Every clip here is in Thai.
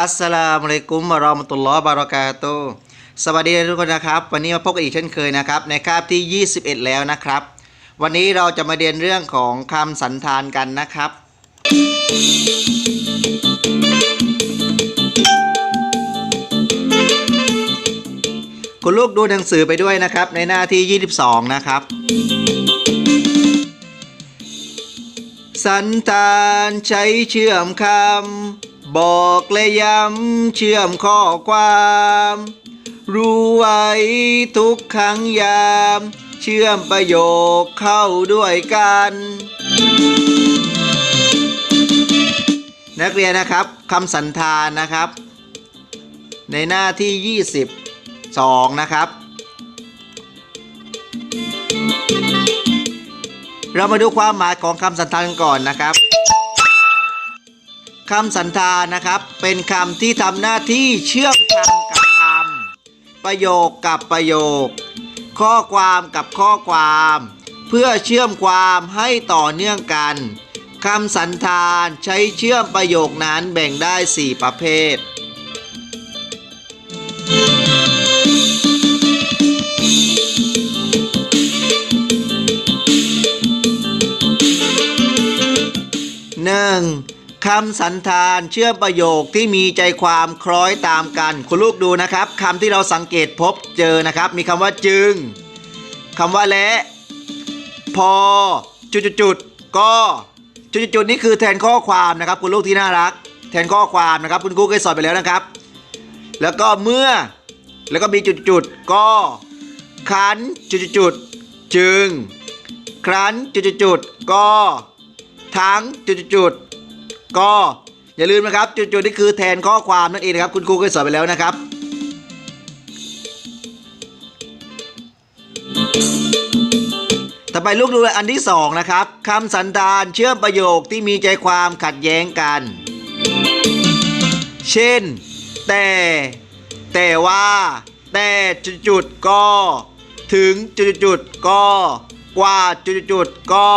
อัสสลามุอะลัยกุมวะรอมะตุลลอฮ์บารอกาตุสวัสดีทุกคนนะครับ วันนี้มาพบกันอีกเช่นเคยนะครับ ในคาบที่ 21 แล้วนะครับ วันนี้เราจะมาเรียนเรื่องของคำสันธานกันนะครับ คุณลูกดูหนังสือไปด้วยนะครับ ในหน้าที่ 22 นะครับ สันธานใช้เชื่อมคำ บอกและย้ำเชื่อมข้อความ รู้ไว้ทุกครั้งยาม เชื่อมประโยคเข้าด้วยกัน นักเรียนนะครับคำสันธานนะครับ ในหน้าที่ 22 นะครับ เรามาดูความหมายของคำสันธานกันก่อนนะครับคำสันธานนะครับ เป็นคำที่ทำหน้าที่เชื่อมคำกับคำประโยคกับประโยค ข้อความกับข้อความ เพื่อเชื่อมความให้ต่อเนื่องกันคำสันธานใช้เชื่อมประโยคนั้นแบ่งได้ 4 ประเภท หนึ่งคำสันธานเชื่อมประโยคที่มีใจความคล้อยตามกัน คุณลูกดูนะครับคำที่เราสังเกตพบเจอนะครับ มีคำว่าจึงคำว่าและ พอ จุดจุดๆๆก็จุดจุดๆๆนี่คือแทนข้อความนะครับ คุณลูกที่น่ารัก แทนข้อความนะครับ คุณครูเคยสอนไปแล้วนะครับ แล้วก็เมื่อแล้วก็มีจุดจุดก็ขันจุดจุดจึง ครั้นจุดจุดๆก็ทั้งจุดๆๆ ก็อย่าลืมนะครับ จุดๆนี่คือแทนข้อความนั่นเองนะครับ คุณครูเคยสอนไปแล้วนะครับต่อไปลูกดูอันที่สองนะครับคำสันธานเชื่อมประโยคที่มีใจความขัดแย้งกัน เช่น แต่ แต่ว่า แต่จุดๆก็ ถึงจุดๆก็ กว่าจุดๆก็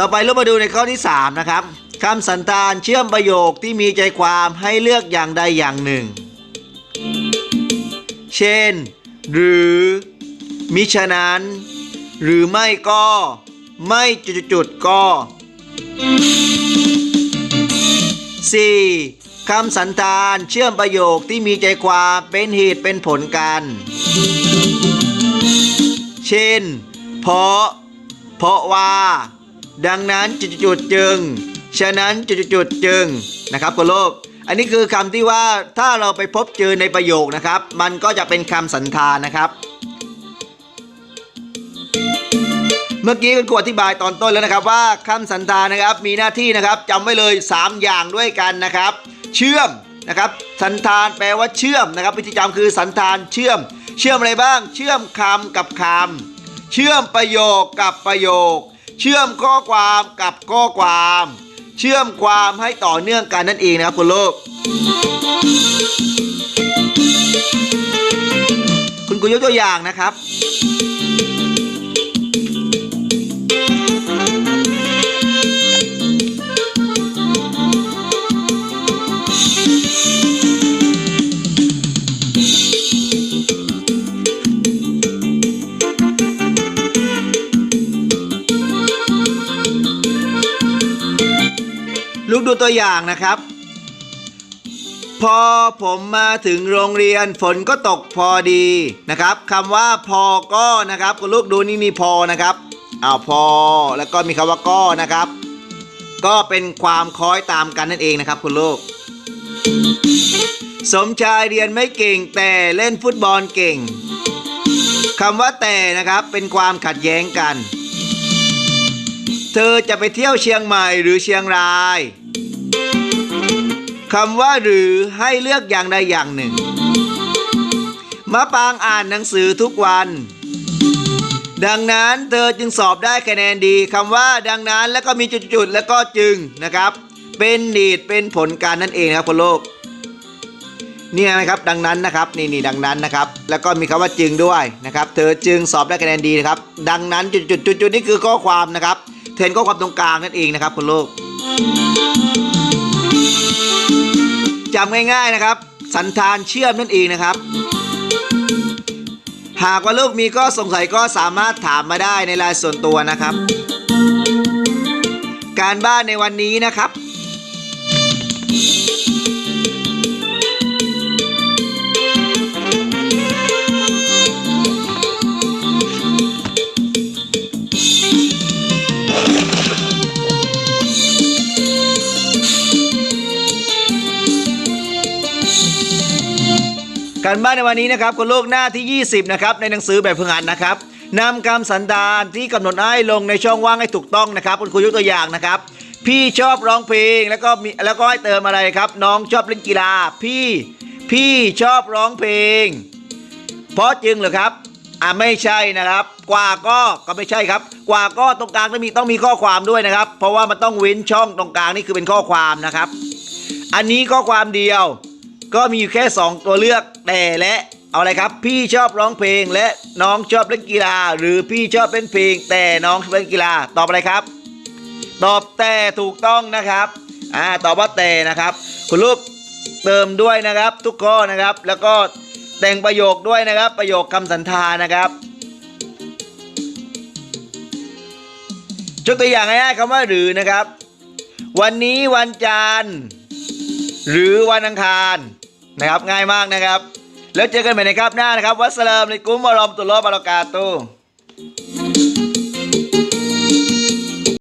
ต่อไปเรามาดูในข้อที่ 3 นะครับคำสันธานเชื่อมประโยคที่มีใจความให้เลือกอย่างใดอย่างหนึ่ง เช่น หรือ มิฉะนั้น หรือไม่ก็ ไม่จุดๆก็ 4. คำสันธานเชื่อมประโยคที่มีใจความเป็นเหตุเป็นผลกัน เช่น เพราะ เพราะว่า ดังนั้นจุดๆๆจึง ฉะนั้นจุดๆๆจึงนะครับคุณลูกอันนี้คือคำที่ว่าถ้าเราไปพบเจอในประโยคนะครับ มันก็จะเป็นคำสันธานนะครับ เมื่อกี้คุณครูอธิบายตอนต้นแล้วนะครับว่าคำสันธานนะครับมีหน้าที่นะครับจำไว้เลย 3 อย่างด้วยกันนะครับ เชื่อมนะครับสันธานแปลว่าเชื่อมนะครับวิธีจำคือสันธานเชื่อม เชื่อมอะไรบ้าง เชื่อมคำกับคำเชื่อมประโยคกับประโยค เชื่อมข้อความกับข้อความ เชื่อมความให้ต่อเนื่องกันนั่นเองนะครับคุณลูกคุณครูยกตัวอย่างนะครับ ลูกดูตัวอย่างนะครับ พอผมมาถึงโรงเรียนฝนก็ตกพอดีนะครับคำว่าพอก็นะครับคุณลูกดูนี่มีพอนะครับอ้าวพอแล้วก็มีคำว่าก็นะครับ ก็เป็นความคล้อยตามกันนั่นเองนะครับ คุณลูก สมชายเรียนไม่เก่งแต่เล่นฟุตบอลเก่งคำว่าแต่นะครับเป็นความขัดแย้งกัน เธอจะไปเที่ยวเชียงใหม่หรือเชียงรายคำว่าหรือให้เลือกอย่างใดอย่างหนึ่ง มะปางอ่านหนังสือทุกวัน ดังนั้นเธอจึงสอบได้คะแนนดีคำว่าดังนั้นแล้วก็มีจุดๆแล้วก็จึงนะครับ เป็นดีดเป็นผลการนั่นเองครับคุณโลกเนี่ไงครับดังนั้นนะครับนี่นี่ดังนั้นนะครับ แล้วก็มีคำว่าจึงด้วยนะครับ เธอจึงสอบได้คะแนนดีนะครับ ดังนั้นจุดจุดจุดจุดนี่คือข้อความนะครับ เทนก็ความตรงกลางนั่นเองนะครับคุณลูกจำง่ายๆนะครับ สันธานเชื่อมนั่นเองนะครับ หากว่าลูกมีก็สงสัยก็สามารถถามมาได้ในไลน์ส่วนตัวนะครับ การบ้านในวันนี้นะครับ การบ้านในวันนี้นะครับคุณลูกหน้าที่ 20 นะครับ ในหนังสือแบบฝึกหัดนะครับนำคำสันดานที่กำหนดให้ลงในช่องว่างให้ถูกต้องนะครับ คุณครูยกตัวอย่างนะครับ พี่ชอบร้องเพลงแล้วก็มีแล้วก็ให้เติมอะไรครับ น้องชอบเล่นกีฬา พี่ พี่ชอบร้องเพลง เพราะจึงเหรอครับอ่าไม่ใช่นะครับ กว่าก็ก็ไม่ใช่ครับ กว่าก็ตรงกลางต้องมีต้องมีข้อความด้วยนะครับ เพราะว่ามันต้องเว้นช่องตรงกลางนี่คือเป็นข้อความนะครับ อันนี้ข้อความเดียว ก็มีอยู่แค่ 2 ตัวเลือกแต่และเอาอะไรครับ พี่ชอบร้องเพลงและน้องชอบเล่นกีฬา หรือพี่ชอบเล่นเพลง แต่น้องชอบเล่นกีฬาตอบอะไรครับ ตอบแต่ถูกต้องนะครับอ่าตอบว่าแต่นะครับ คุณลูกเติมด้วยนะครับ ทุกข้อนะครับ แล้วก็แต่งประโยคด้วยนะครับ ประโยคคำสันธานนะครับยกตัวอย่างง่ายๆคำว่าหรือนะครับ วันนี้วันจันทร์ หรือวันอังคารนะครับง่ายมากนะครับ แล้วเจอกันใหม่ในครับหน้านะครับ วัสสลามในกุ้มวะรอมตุลลอบารอกาตู